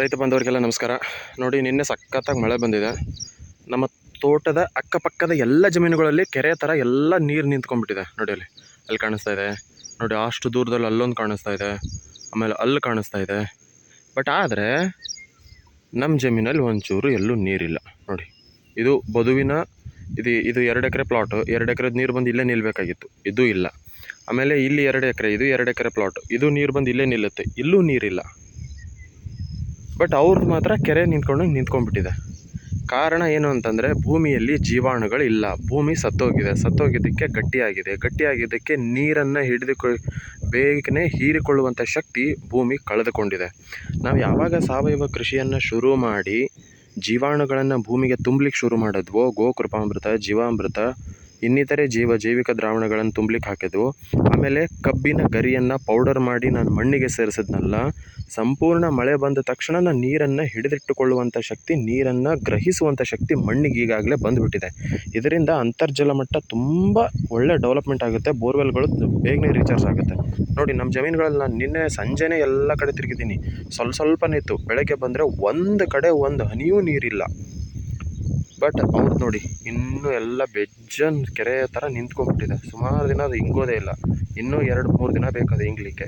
ರೈತ ಬಂದವರಿಗೆಲ್ಲ ನಮಸ್ಕಾರ. ನೋಡಿ, ನಿನ್ನೆ ಸಖತ್ತಾಗಿ ಮಳೆ ಬಂದಿದೆ. ನಮ್ಮ ತೋಟದ ಅಕ್ಕಪಕ್ಕದ ಎಲ್ಲ ಜಮೀನುಗಳಲ್ಲಿ ಕೆರೆ ಥರ ಎಲ್ಲ ನೀರು ನಿಂತ್ಕೊಂಡ್ಬಿಟ್ಟಿದೆ. ನೋಡಿ ಅಲ್ಲಿ. ಅಲ್ಲಿ ಕಾಣಿಸ್ತಾ ಇದೆ. ನೋಡಿ, ಅಷ್ಟು ದೂರದಲ್ಲಿ ಅಲ್ಲೊಂದು ಕಾಣಿಸ್ತಾ ಇದೆ. ಆಮೇಲೆ ಅಲ್ಲಿ ಕಾಣಿಸ್ತಾ ಇದೆ. ಬಟ್ ಆದರೆ ನಮ್ಮ ಜಮೀನಲ್ಲಿ ಒಂಚೂರು ಎಲ್ಲೂ ನೀರಿಲ್ಲ. ನೋಡಿ, ಇದು ಬದುವಿನ, ಇದು ಇದು ಎರಡು ಎಕರೆ ಪ್ಲಾಟು ಎರಡು ಎಕರೆ ನೀರು ಬಂದು ಇಲ್ಲೇ ನಿಲ್ಲಬೇಕಾಗಿತ್ತು ಇದು ಇಲ್ಲ. ಆಮೇಲೆ ಇಲ್ಲಿ ಎರಡು ಎಕರೆ, ಇದು ಎರಡು ಎಕರೆ ಪ್ಲಾಟ್ ಇದು ನೀರು ಬಂದು ಇಲ್ಲೇ ನಿಲ್ಲುತ್ತೆ. ಇಲ್ಲೂ ನೀರಿಲ್ಲ. ಬಟ್ ಅವ್ರು ಮಾತ್ರ ಕೆರೆ ನಿಂತ್ಕೊಂಡು ನಿಂತ್ಕೊಂಡ್ಬಿಟ್ಟಿದೆ. ಕಾರಣ ಏನು ಅಂತಂದರೆ ಭೂಮಿಯಲ್ಲಿ ಜೀವಾಣುಗಳು ಇಲ್ಲ. ಭೂಮಿ ಸತ್ತೋಗಿದೆ. ಸತ್ತೋಗಿದ್ದಕ್ಕೆ ಗಟ್ಟಿಯಾಗಿದೆ. ಗಟ್ಟಿಯಾಗಿದ್ದಕ್ಕೆ ನೀರನ್ನು ಹಿಡಿದುಕೊ, ಬೇಗನೆ ಹೀರಿಕೊಳ್ಳುವಂಥ ಶಕ್ತಿ ಭೂಮಿ ಕಳೆದುಕೊಂಡಿದೆ. ನಾವು ಯಾವಾಗ ಸಾವಯವ ಕೃಷಿಯನ್ನು ಶುರು ಮಾಡಿ ಜೀವಾಣುಗಳನ್ನು ಭೂಮಿಗೆ ತುಂಬಲಿಕ್ಕೆ ಶುರು ಮಾಡಿದ್ವೋ, ಗೋಕೃಪಾಮೃತ, ಜೀವಾಮೃತ ಇನ್ನಿತರೆ ಜೀವ ಜೈವಿಕ ದ್ರಾವಣಗಳನ್ನು ತುಂಬಲಿಕ್ಕೆ ಹಾಕಿದ್ವು. ಆಮೇಲೆ ಕಬ್ಬಿನ ಗರಿಯನ್ನು ಪೌಡರ್ ಮಾಡಿ ನಾನು ಮಣ್ಣಿಗೆ ಸೇರಿಸಿದ್ನಲ್ಲ, ಸಂಪೂರ್ಣ ಮಳೆ ಬಂದ ತಕ್ಷಣ ನಾನು ನೀರನ್ನು ಹಿಡಿದಿಟ್ಟುಕೊಳ್ಳುವಂಥ ಶಕ್ತಿ, ನೀರನ್ನು ಗ್ರಹಿಸುವಂಥ ಶಕ್ತಿ ಮಣ್ಣಿಗೆ ಈಗಾಗಲೇ ಬಂದುಬಿಟ್ಟಿದೆ. ಇದರಿಂದ ಅಂತರ್ಜಲ ಮಟ್ಟ ತುಂಬ ಒಳ್ಳೆ ಡೆವಲಪ್ಮೆಂಟ್ ಆಗುತ್ತೆ ಬೋರ್ವೆಲ್ಗಳು ಬೇಗನೆ ರೀಚಾರ್ಜ್ ಆಗುತ್ತೆ. ನೋಡಿ ನಮ್ಮ ಜಮೀನುಗಳಲ್ಲಿ ನಾನು ನಿನ್ನೆ ಸಂಜೆನೇ ಎಲ್ಲ ಕಡೆ ತಿರುಗಿದ್ದೀನಿ. ಸ್ವಲ್ಪ ಸ್ವಲ್ಪನೇ ಇತ್ತು, ಬೆಳಗ್ಗೆ ಬಂದರೆ ಒಂದು ಕಡೆ ಒಂದು ಹನಿಯೂ ನೀರಿಲ್ಲ. ಬಟ್ ಅವ್ರು ನೋಡಿ, ಇನ್ನೂ ಎಲ್ಲ ಬೆಜ್ಜನ್ ಕೆರೆ ಥರ ನಿಂತ್ಕೊಂಡ್ಬಿಟ್ಟಿದೆ. ಸುಮಾರು ದಿನ ಅದು ಇಂಗೋದೇ ಇಲ್ಲ. ಇನ್ನೂ ಎರಡು ಮೂರು ದಿನ ಬೇಕು ಅದು ಹಿಂಗ್ಲಿಕ್ಕೆ